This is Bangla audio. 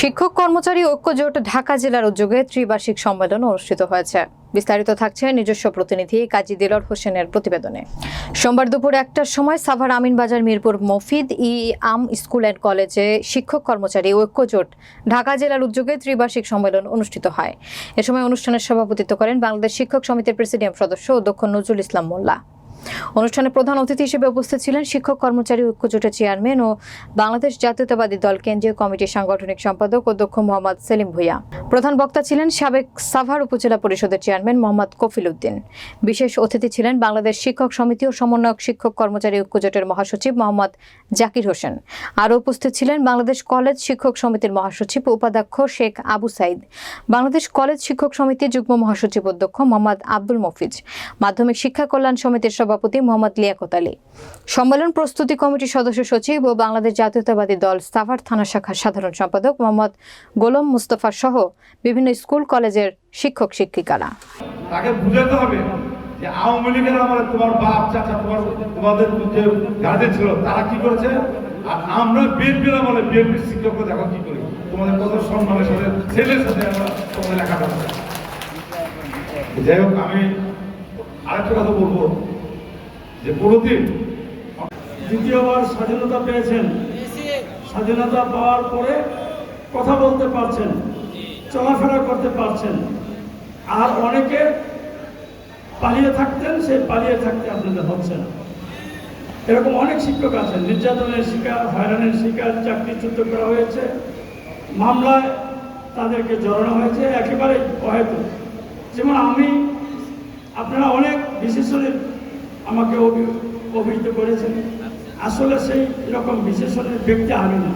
শিক্ষক কর্মচারী ঐক্য জোট ঢাকা জেলার উদ্যোগে ত্রিবার্ষিক সম্মেলন অনুষ্ঠিত হয়েছে। বিস্তারিত থাকছে নিজস্ব প্রতিনিধি কাজী দিলর হোসেনের প্রতিবেদনে। সোমবার দুপুর একটার সময় সাভার আমিন বাজার, মিরপুর মফিদ ই আম স্কুল অ্যান্ড কলেজে শিক্ষক কর্মচারী ঐক্য জোট ঢাকা জেলার উদ্যোগে ত্রিবার্ষিক সম্মেলন অনুষ্ঠিত হয়। এ সময় অনুষ্ঠানের সভাপতিত্ব করেন বাংলাদেশ শিক্ষক সমিতির প্রেসিডিয়াম সদস্য অধ্যক্ষ নজরুল ইসলাম মোল্লা। অনুষ্ঠানে প্রধান অতিথি হিসেবে উপস্থিত ছিলেন শিক্ষক, কর্মচারী, ঐক্য জোটের চেয়ারম্যান ও বাংলাদেশ জাতীয়তাবাদী দল, কেন্দ্রীয় কমিটির সাংগঠনিক সম্পাদক অধ্যক্ষ মোহাম্মদ সেলিম ভুইয়া। প্রধান বক্তা ছিলেন সাবেক সাভার উপজেলা পরিষদের চেয়ারম্যান মোহাম্মদ কফিল উদ্দিন বিশেষ অতিথি ছিলেন বাংলাদেশ শিক্ষক সমিতি ও সমন্বয়ক শিক্ষক, কর্মচারী, ঐক্য জোটের মহাসচিব মোহাম্মদ জাকির হোসেন। আরও উপস্থিত ছিলেন বাংলাদেশ কলেজ শিক্ষক সমিতির মহাসচিব উপাধ্যক্ষ শেখ আবু সাইদ। বাংলাদেশ কলেজ শিক্ষক সমিতির যুগ্ম মহাসচিব অধ্যক্ষ মোহাম্মদ আব্দুল মফিজ। মাধ্যমিক শিক্ষা কল্যাণ সমিতির সভাপতি মোহাম্মদ লিয়াকত আলী। সম্মেলন প্রস্তুতি কমিটির সদস্য সচিব ও বাংলাদেশ জাতীয়তাবাদী দল সাভার থানা শাখার সাধারণ সম্পাদক মোহাম্মদ গোলাম মুস্তফা সহ বিভিন্ন স্কুল, কলেজের শিক্ষক, শিক্ষিকারা। তাকে বুঝাতে হবে যে আওয়ামী লীগের আমার তোমার বাপ, চাচা, তোমার, তোমাদের যে গার্জেন ছিল, তারা কি করেছে? আর আমরা আমলে দেখো কি করি? তোমাদের কত সম্মানের সাথে, ছেলের সাথে আমরা তোমাদের যাই হোক, আমি আরেকটা কথা বলব। যে কোনোদিন দ্বিতীয়বার স্বাধীনতা পেয়েছেন। স্বাধীনতা পাওয়ার পরে কথা বলতে পারছেন, চলাফেরা করতে পারছেন। আর অনেকে পালিয়ে থাকতেন, সেই পালিয়ে থাকতে আপনাদের হচ্ছে না। এরকম অনেক শিক্ষক আছেন, নির্যাতনের শিকার, হয়রানির শিকার চাকরিচ্যুত করা হয়েছে। মামলায় তাদেরকে জড়ানো হয়েছে, একেবারে হয়তো যেমন আমি, আপনারা অনেক বিশেষণের আমাকে অভিহিত করেছেন। আসলে সেই রকম বিশেষণের ব্যক্তি আমি না।